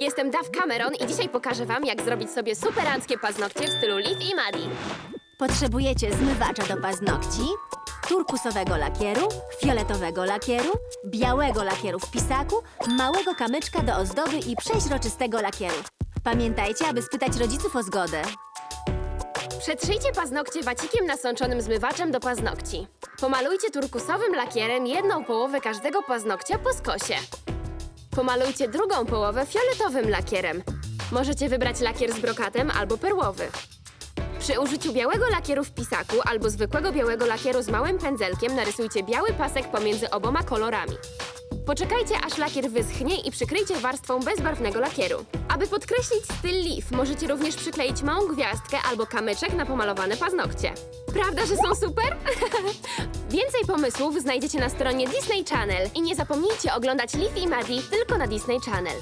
Jestem Dav Cameron i dzisiaj pokażę wam, jak zrobić sobie superanckie paznokcie w stylu Liv i Maddie. Potrzebujecie zmywacza do paznokci, turkusowego lakieru, fioletowego lakieru, białego lakieru w pisaku, małego kamyczka do ozdoby i przeźroczystego lakieru. Pamiętajcie, aby spytać rodziców o zgodę. Przetrzyjcie paznokcie wacikiem nasączonym zmywaczem do paznokci. Pomalujcie turkusowym lakierem jedną połowę każdego paznokcia po skosie. Pomalujcie drugą połowę fioletowym lakierem. Możecie wybrać lakier z brokatem albo perłowy. Przy użyciu białego lakieru w pisaku albo zwykłego białego lakieru z małym pędzelkiem narysujcie biały pasek pomiędzy oboma kolorami. Poczekajcie, aż lakier wyschnie i przykryjcie warstwą bezbarwnego lakieru. Aby podkreślić styl leaf, możecie również przykleić małą gwiazdkę albo kamyczek na pomalowane paznokcie. Prawda, że są super? Więcej pomysłów znajdziecie na stronie Disney Channel i nie zapomnijcie oglądać Leaf i Maddie tylko na Disney Channel.